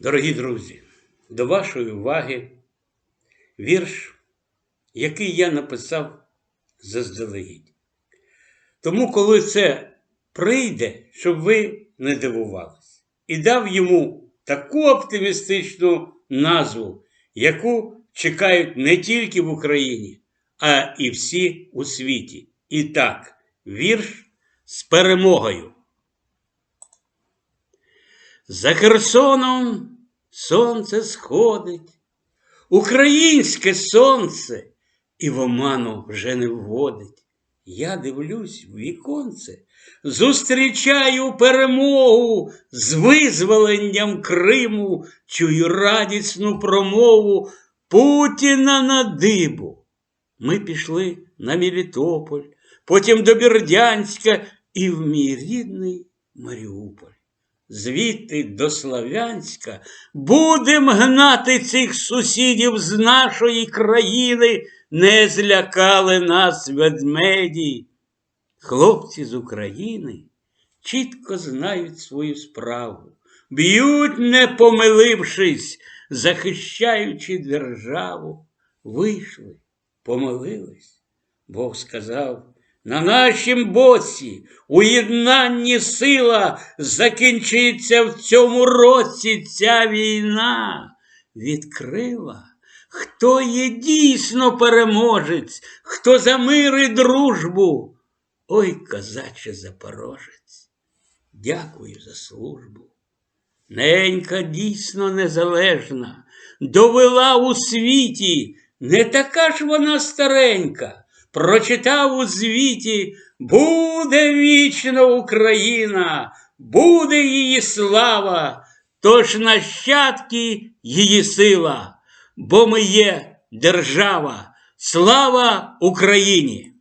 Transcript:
Дорогі друзі, до вашої уваги вірш, який я написав заздалегідь. Тому, коли це прийде, щоб ви не дивувались, і дав йому таку оптимістичну назву, яку чекають не тільки в Україні, а і всі у світі. І так, вірш з перемогою. За Херсоном сонце сходить, українське сонце і в оману вже не вводить. Я дивлюсь в віконце, зустрічаю перемогу з визволенням Криму, чую радісну промову Путіна на дибу. Ми пішли на Мелітополь, потім до Бердянська і в мій рідний Маріуполь звідти до Славянська, будем гнати цих сусідів з нашої країни, не злякали нас ведмеді. Хлопці з України чітко знають свою справу, б'ють, не помилившись, захищаючи державу. Вийшли, помилились. Бог сказав, на нашім боці у сила закінчиться в цьому році ця війна. Відкрила, хто є дійсно переможець, хто за мир і дружбу. Ой, козаче Запорожець, дякую за службу. Ненька дійсно незалежна, довела у світі, не така ж вона старенька прочитав у звіті, буде вічна Україна, буде її слава, тож нащадки її сила, бо ми є держава. Слава Україні!